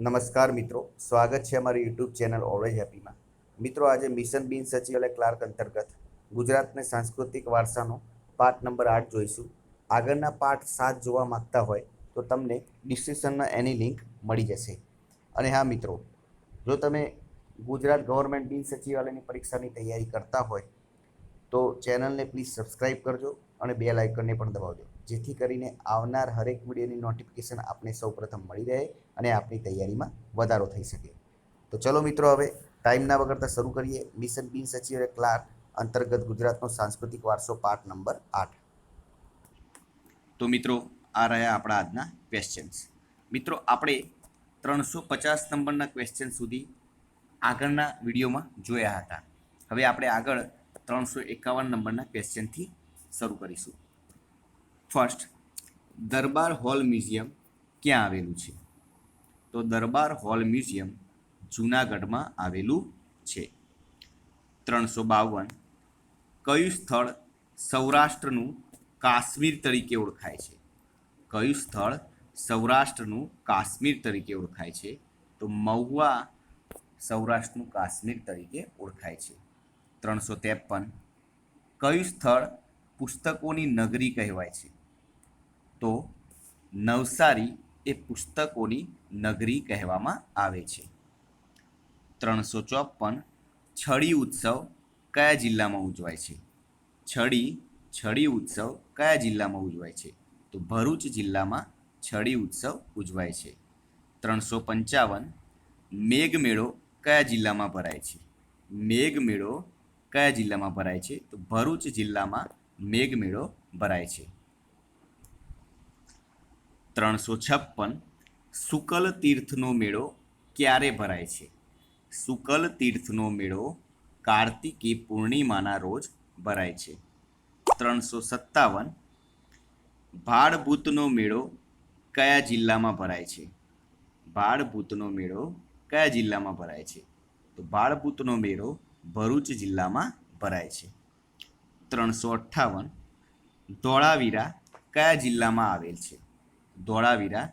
નમસ્કાર મિત્રો, સ્વાગત છે અમારી યુટ્યુબ ચેનલ ઓલવેજ હેપીમાં મિત્રો, આજે મિશન બિન સચિવાલય ક્લાર્ક અંતર્ગત ગુજરાતને સાંસ્કૃતિક વારસાનો પાઠ નંબર આઠ જોઈશું. આગળના પાઠ સાત જોવા માંગતા હોય તો તમને ડિસ્ક્રિપ્શનમાં એની લિંક મળી જશે. અને હા મિત્રો, જો તમે ગુજરાત ગવર્મેન્ટ બિન સચિવાલયની પરીક્ષાની તૈયારી કરતા હોય તો ચેનલને પ્લીઝ સબસ્ક્રાઈબ કરજો અને બે લાઇકનને પણ દબાવજો. જેથી કરીને આવનાર હરેક વિડીયોની નોટિફિકેશન આપને સૌપ્રથમ મળી રહે અને આપની તૈયારીમાં વધારો થઈ શકે. તો ચલો મિત્રો, હવે ટાઈમ ના બગડતા શરૂ કરીએ. મિશન બિન સચિવાલય ક્લાર્ક, અંતર્ગત ગુજરાતનો સાંસ્કૃતિક વારસો પાઠ નંબર આઠ. તો મિત્રો, આ રહ્યા આપણા આજના ક્વેશ્ચન્સ મિત્રો, આપણે ત્રણસો પચાસ નંબરના ક્વેશ્ચન સુધી આગળના વિડીયોમાં જોયા હતા. હવે આપણે આગળ ત્રણસો એકાવન નંબરના ક્વેશ્ચનથી શરૂ કરીશું. ફર્સ્ટ દરબાર હોલ મ્યુઝિયમ ક્યાં આવેલું છે? તો દરબાર હોલ મ્યુઝિયમ જૂનાગઢમાં આવેલું છે. ત્રણસો બાવન કયું સ્થળ સૌરાષ્ટ્રનું કાશ્મીર તરીકે ઓળખાય છે? કયું સ્થળ સૌરાષ્ટ્રનું કાશ્મીર તરીકે ઓળખાય છે? તો મહુવા સૌરાષ્ટ્રનું કાશ્મીર તરીકે ઓળખાય છે. ત્રણસો ત્રેપન કયું સ્થળ પુસ્તકોની નગરી કહેવાય છે? તો નવસારી એ પુસ્તકોની નગરી કહેવામાં આવે છે. ત્રણસો ચોપન છડી ઉત્સવ કયા જિલ્લામાં ઉજવાય છે? છડી છડી ઉત્સવ કયા જિલ્લામાં ઉજવાય છે? તો ભરૂચ જિલ્લામાં છડી ઉત્સવ ઉજવાય છે. ત્રણસો પંચાવન મેઘમેળો કયા જિલ્લામાં ભરાય છે? મેઘમેળો કયા જિલ્લામાં ભરાય છે? તો ભરૂચ જિલ્લામાં મેઘમેળો ભરાય છે. ત્રણસો છપ્પન શુકલ તીર્થનો મેળો ક્યારે ભરાય છે? શુકલ તીર્થનો મેળો કાર્તિકી પૂર્ણિમાના રોજ ભરાય છે. ત્રણસો સત્તાવન ભાડભૂતનો મેળો કયા જિલ્લામાં ભરાય છે? ભાડભૂતનો મેળો કયા જિલ્લામાં ભરાય છે? તો ભાડભૂતનો મેળો ભરૂચ જિલ્લામાં ભરાય છે. ત્રણસો અઠ્ઠાવન ધોળાવીરા કયા જિલ્લામાં આવેલ છે? ધોળાવીરા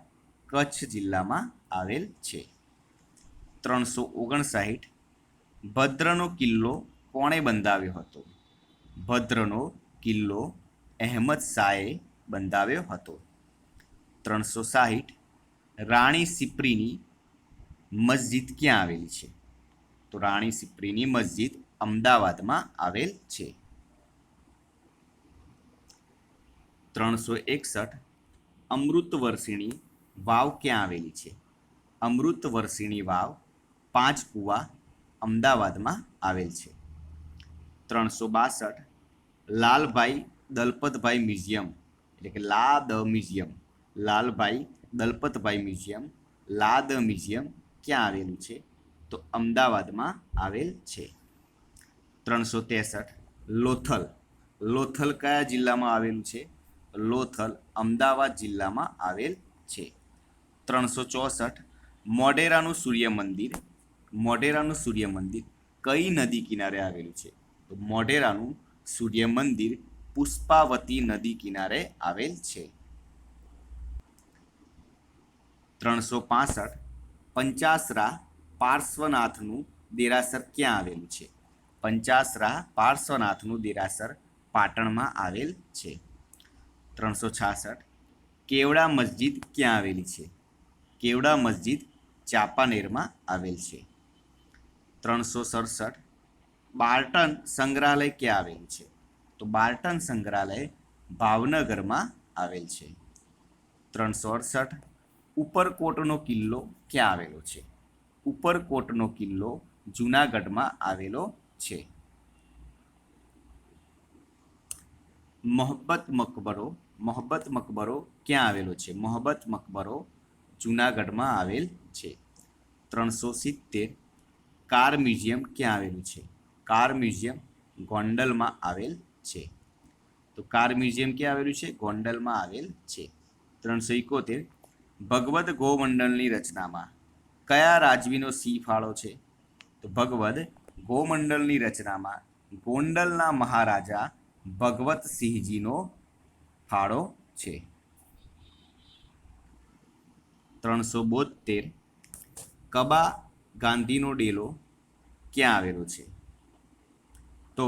કચ્છ જિલ્લામાં આવેલ છે. ત્રણસો ઓગણસાઠ ભદ્રનો કિલ્લો કોણે બંધાવ્યો હતો? ભદ્રનો કિલ્લો અહેમદ શાહે બંધાવ્યો હતો. ત્રણસો સાહીઠ રાણી સિપ્રીની મસ્જિદ ક્યાં આવેલી છે? તો રાણી સિપ્રીની મસ્જિદ અમદાવાદમાં આવેલ છે. ત્રણસો એકસઠ અમૃત વર્ષિણી વાવ ક્યાં આવેલી છે? અમૃત વર્ષિણી વાવ પાંચ કુવા અમદાવાદમાં આવેલ છે. ત્રણસો બાસઠ લાલભાઈ દલપતભાઈ મ્યુઝિયમ, એટલે કે L D museum, Lalbhai Dalpatbhai museum, L D museum ક્યાં આવેલું છે? તો અમદાવાદમાં આવેલ છે. ત્રણસો ત્રેસઠ લોથલ લોથલ કયા જિલ્લામાં આવેલું છે? લોથલ અમદાવાદ જિલ્લામાં આવેલ છે. ત્રણસો ચોસઠ મોઢેરાનું સૂર્ય મંદિર મોઢેરાનું સૂર્ય મંદિર કઈ નદી કિનારે આવેલું છે? તો મોઢેરાનું સૂર્ય મંદિર પુષ્પાવતી નદી કિનારે આવેલ છે. ત્રણસો પાસઠ પંચાસરા પાર્શ્વનાથનું દેરાસર ક્યાં આવેલું છે? પંચાસરા પાર્શ્વનાથનું દેરાસર પાટણમાં આવેલ છે. ત્રણસો છાસઠ. કેવડા મસ્જિદ ક્યાં આવેલી છે? કેવડા મસ્જિદ ચાંપાનેરમાં આવેલ છે. ત્રણસો સડસઠ. બાર્ટન સંગ્રહાલય ક્યાં આવેલું છે? તો બાર્ટન સંગ્રહાલય ભાવનગરમાં આવેલ છે. ત્રણસો અડસઠ. ઉપરકોટનો કિલ્લો ક્યાં આવેલો છે? ઉપરકોટનો કિલ્લો જૂનાગઢમાં આવેલો છે. મોહબ્બત મકબરો મોહબ્બત મકબરો ક્યાં આવેલો છે? મોહબ્બત મકબરો જૂનાગઢમાં આવેલ છે. ત્રણસો સિત્તેર કાર મ્યુઝિયમ ક્યાં આવેલું છે? કાર મ્યુઝિયમ ગોંડલમાં આવેલ છે. તો કાર મ્યુઝિયમ ક્યાં આવેલું છે? ગોંડલમાં આવેલ છે. ત્રણસો એકોતેર ભગવદ ગોમંડલની રચનામાં કયા રાજવીનો સિંહ ફાળો છે? તો ભગવદ ગોમંડળની રચનામાં ગોંડલના મહારાજા ભગવતસિંહજીનો ફાળો છે. ત્રણસો બોતેર કબા ગાંધીનો ડેલો ક્યાં આવેલો છે? તો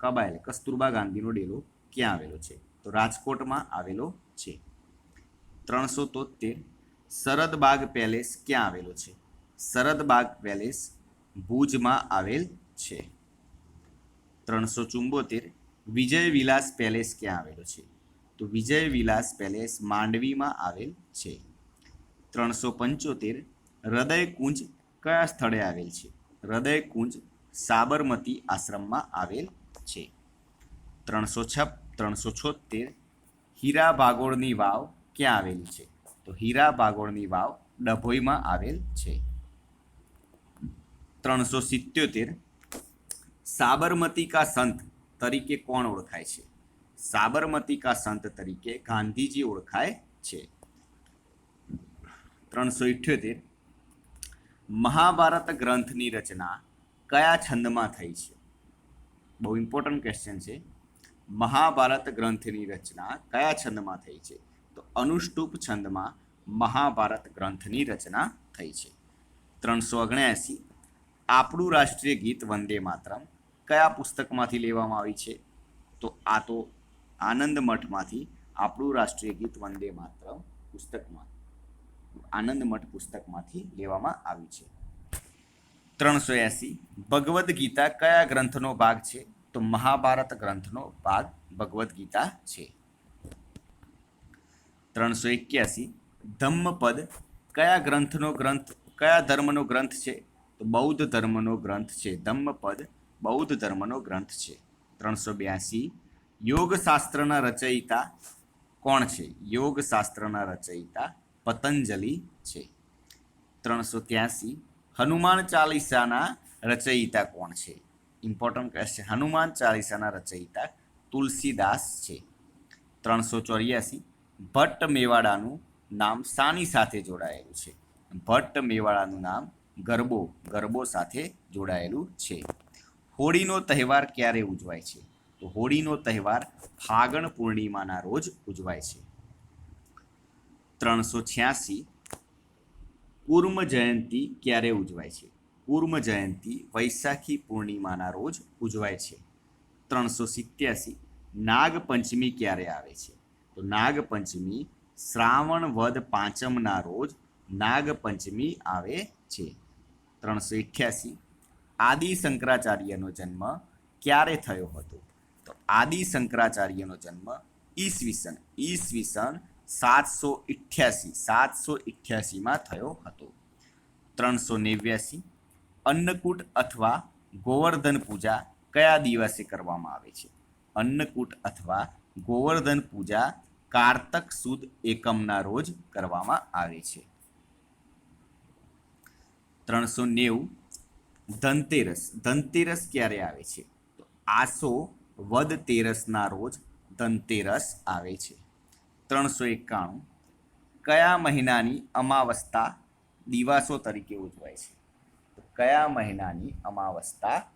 કબા એટલે કસ્તુરબા ગાંધીનો ડેલો ક્યાં આવેલો છે? તો રાજકોટમાં આવેલો છે. ત્રણસો તોતેર સરદબાગ પેલેસ ક્યાં આવેલો છે? સરદબાગ પેલેસ ભુજમાં આવેલ છે. ત્રણસો ચુંબોતેર વિજય વિલાસ પેલેસ ક્યાં આવેલો છે? તો વિજય વિલાસ પેલેસ માંડવીમાં આવેલ છે. ત્રણસો પંચોતેર હૃદયકુંજ કયા સ્થળે આવેલ છે? હૃદયકુંજ સાબરમતી આશ્રમમાં આવેલ છે. ત્રણસો છપ, ત્રણસો છોતેર હીરા ભાગોળની વાવ ક્યાં આવેલી છે? તો હીરા ભાગોળની વાવ ડભોઈમાં આવેલ છે. ત્રણસો સિત્યોતેર સાબરમતી કા સંત તરીકે કોણ ઓળખાય છે? સાબરમતી કા સંત તરીકે ગાંધીજી ઓળખાય છે. ત્રણસો ઇઠ્યોતેર. મહાભારત ગ્રંથની રચના કયા છંદમાં થઈ છે? બહુ ઇમ્પોર્ટન્ટ ક્વેશ્ચન છે. મહાભારત ગ્રંથની રચના કયા છંદમાં થઈ છે? તો અનુષ્ટુપ છંદમાં મહાભારત ગ્રંથની રચના થઈ છે. ત્રણસો ઓગણ્યાસી. આપણું રાષ્ટ્રીય ગીત વંદે માતરમ. કયા પુસ્તકમાંથી લેવામાં આવી છે? તો આ તો આનંદ મઠમાંથી આપણું રાષ્ટ્રીય ગીત વંદે માત્ર પુસ્તકમાં, આનંદ મઠ પુસ્તકમાંથી લેવામાં આવી છે. ત્રણસો એંસી, ભગવદ્ ગીતા કયા ગ્રંથનો ભાગ છે? તો મહાભારત ગ્રંથનો ભાગ ભગવદ્ ગીતા છે. ત્રણસો એક્યાસી, ધમ્મપદ કયા ગ્રંથનો ગ્રંથ, કયા ધર્મનો ગ્રંથ છે? તો બૌદ્ધ ધર્મનો ગ્રંથ છે ધમ્મપદ. બૌદ્ધ ધર્મનો ગ્રંથ છે. ત્રણસો બ્યાસી. યોગશાસ્ત્રના રચયિતા કોણ છે? યોગશાસ્ત્રના રચયિતા પતંજલિ છે. ત્રણસો ત્યાસી. હનુમાન ચાલીસાના રચયિતા કોણ છે? ઇમ્પોર્ટન્ટ ક્વેશ્ચન હનુમાન ચાલીસાના રચયિતા તુલસીદાસ છે. ત્રણસો ચોર્યાસી. ભટ્ટ મેવાડાનું નામ સાની સાથે જોડાયેલું છે. ભટ્ટ મેવાડાનું નામ ગરબો ગરબો સાથે જોડાયેલું છે. હોળીનો તહેવાર ક્યારે ઉજવાય છે? તો હોળીનો તહેવાર ફાગણ પૂર્ણિમાના રોજ ઉજવાય છે. ત્રણસો છ્યાસી કુર્મ જયંતી ક્યારે ઉજવાય છે? કુર્મ જયંતી વૈશાખી પૂર્ણિમાના રોજ ઉજવાય છે. ત્રણસો સિત્યાસી નાગપંચમી ક્યારે આવે છે? તો નાગપંચમી શ્રાવણ વદ પાંચમના રોજ નાગપંચમી આવે છે. ત્રણસો અઠ્યાસી આદિ શંકરાચાર્યનો જન્મ ક્યારે થયો હતો? તો આદિ શંકરાચાર્યનો જન્મ ઈસવીસન ઈસવીસન સાતસો ઇઠ્યાસી સાતસો ઇઠ્યાસીમાં થયો હતો. ત્રણસો નેવ્યાસી, અન્નકૂટ અથવા ગોવર્ધન પૂજા કયા દિવસે કરવામાં આવે છે? અન્નકૂટ અથવા ગોવર્ધન પૂજા કારતક સુદ એકમના રોજ કરવામાં આવે છે. ત્રણસો નેવું ધનતેરસ. ધનતેરસ ક્યારે આવે છે? તો આસો વદ તેરસના રોજ ધનતેરસ આવે છે. ત્રણસો એકાણું. કયા મહિનાની અમાવસ્તા દિવાસો તરીકે ઉજવાય છે? તો કયા મહિનાની અમાવસ્તા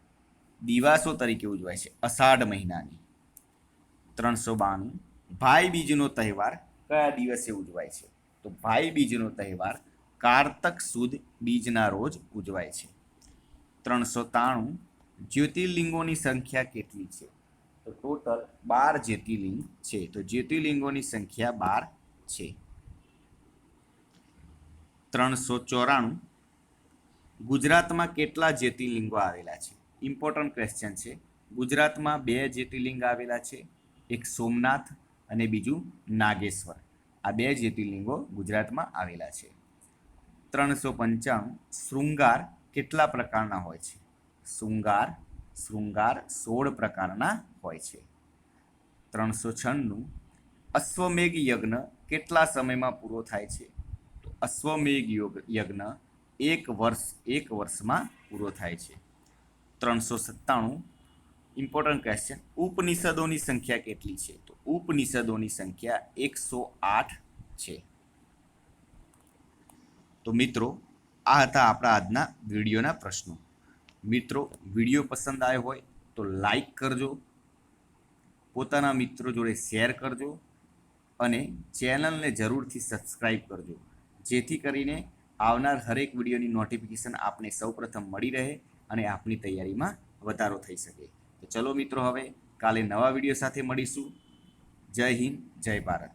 દિવાસો તરીકે ઉજવાય છે? અષાઢ મહિનાની. ત્રણસો બાણું. ભાઈ બીજનો તહેવાર કયા દિવસે ઉજવાય છે? તો ભાઈ બીજનો તહેવાર કારતક સુદ બીજના રોજ ઉજવાય છે. ત્રણસો ત્રાણું જ્યોતિર્લિંગોની સંખ્યા કેટલી છે? તો ટોટલ બાર જ્યોતિર્લિંગ છે. તો જ્યોતિર્લિંગોની સંખ્યા બાર છે. ત્રણસો ચોરાણું. ગુજરાતમાં કેટલા જ્યોતિર્લિંગો આવેલા છે? ઇમ્પોર્ટન્ટ ક્વેશ્ચન છે. ગુજરાતમાં બે જ્યોતિર્લિંગ આવેલા છે. એક સોમનાથ અને બીજું નાગેશ્વર. આ બે જ્યોતિર્લિંગો ગુજરાતમાં આવેલા છે. ત્રણસો પંચાણું. શૃંગાર કેટલા પ્રકારના હોય છે? શૃંગાર શૃંગાર સોળ પ્રકારના હોય છે. ત્રણસો છન્નું. અશ્વમેઘ યજ્ઞ કેટલા સમયમાં પૂરો થાય છે? તો અશ્વમેઘ યોગ યજ્ઞ એક વર્ષ, એક વર્ષમાં પૂરો થાય છે. ત્રણસો સત્તાણું. ઇમ્પોર્ટન્ટ ક્વેશ્ચન ઉપનિષદોની સંખ્યા કેટલી છે? તો ઉપનિષદોની સંખ્યા એકસો આઠ છે. તો મિત્રો આ હતા આપણા આજના વિડીયોના પ્રશ્નો. મિત્રો, વીડિયો પસંદ આવ્યો હોય તો લાઈક કરજો, પોતાના મિત્રો જોડે શેર કરજો અને ચેનલને જરૂરથી સબસ્ક્રાઈબ કરજો. જેથી કરીને આવનાર હરેક વિડીયોની નોટિફિકેશન આપને સૌપ્રથમ મળી રહે અને આપની તૈયારીમાં વધારો થઈ શકે. તો ચલો મિત્રો, હવે કાલે નવા વીડિયો સાથે મળીશું. જય હિન્દ, જય ભારત.